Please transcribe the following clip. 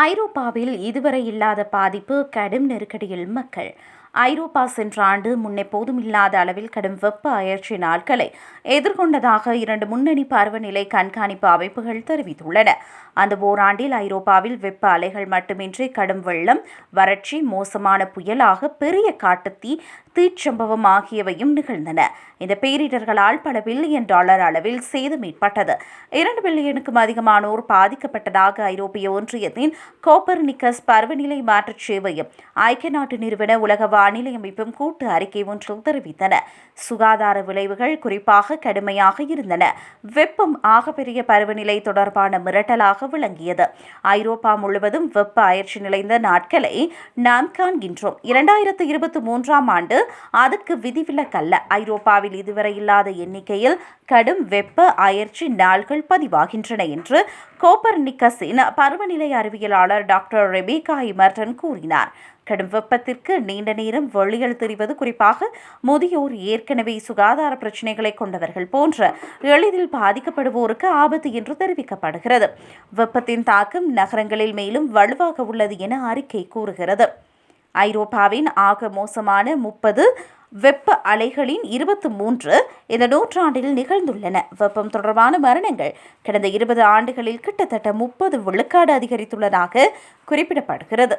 ஐரோப்பாவில் இதுவரை இல்லாத பாதிப்பு கடும் நெருக்கடியில் மக்கள் ஐரோப்பா சென்ற ஆண்டு முன்னெப்போதும் இல்லாத அளவில் கடும் வெப்ப அயற்சி நாட்களை எதிர்கொண்டதாக இரண்டு முன்னணி பருவநிலை கண்காணிப்பு அமைப்புகள் தெரிவித்துள்ளன. அந்த ஓராண்டில் ஐரோப்பாவில் வெப்ப அலைகள் மட்டுமின்றி கடும் வெள்ளம் வறட்சி மோசமான புயலாக பெரிய காட்டுத்தீ தீச்சம்பவம் ஆகியவையும் நிகழ்ந்தன. இந்த பேரிடர்களால் பல பில்லியன் டாலர் அளவில் சேதம் ஏற்பட்டது இரண்டு பில்லியனுக்கும் அதிகமானோர் பாதிக்கப்பட்டதாக ஐரோப்பிய ஒன்றியத்தின் கோப்பர்னிக்கஸ் பருவநிலை மாற்றச் சேவையும் ஐக்கிய நாட்டு நிறுவன உலக வானிலை அமைப்பும் கூட்டு அறிக்கை ஒன்றில் தெரிவித்தன. சுகாதார விளைவுகள் குறிப்பாக கடுமையாக இருந்தன. வெப்பம் ஆகப்பெரிய பருவநிலை தொடர்பான மிரட்டலாக விளங்கியது. ஐரோப்பா முழுவதும் வெப்ப அயற்சி நிலைந்த நாட்களை நாம் காண்கின்றோம். இரண்டாயிரத்து இருபத்தி மூன்றாம் ஆண்டு அதற்கு விதிவிலக்கல்ல. ஐரோப்பாவில் இதுவரை இல்லாத எண்ணிக்கையில் கடும் வெப்ப அயற்சி நாள்கள் பதிவாகின்றன என்று கோப்பர் நிக்கஸின் பருவநிலை அறிவியலாளர் டாக்டர் ரெபிகா இமர்டன் கூறினார். கடும் வெப்பத்திற்கு நீண்ட நேரம் வெளியில் தெரிவது குறிப்பாக முதியோர் ஏற்கனவே சுகாதார பிரச்சினைகளை கொண்டவர்கள் போன்ற எளிதில் பாதிக்கப்படுவோருக்கு ஆபத்து என்று தெரிவிக்கப்படுகிறது. வெப்பத்தின் தாக்கம் நகரங்களில் மேலும் வலுவாக உள்ளது என அறிக்கை கூறுகிறது. ஐரோப்பாவின் ஆக மோசமான முப்பது வெப்ப அலைகளின் இருபத்தி மூன்று இந்த நூற்றாண்டில் நிகழ்ந்துள்ளன. வெப்பம் தொடர்பான மரணங்கள் கடந்த இருபது ஆண்டுகளில் கிட்டத்தட்ட முப்பது விழுக்காடு அதிகரித்துள்ளதாக குறிப்பிடப்படுகிறது.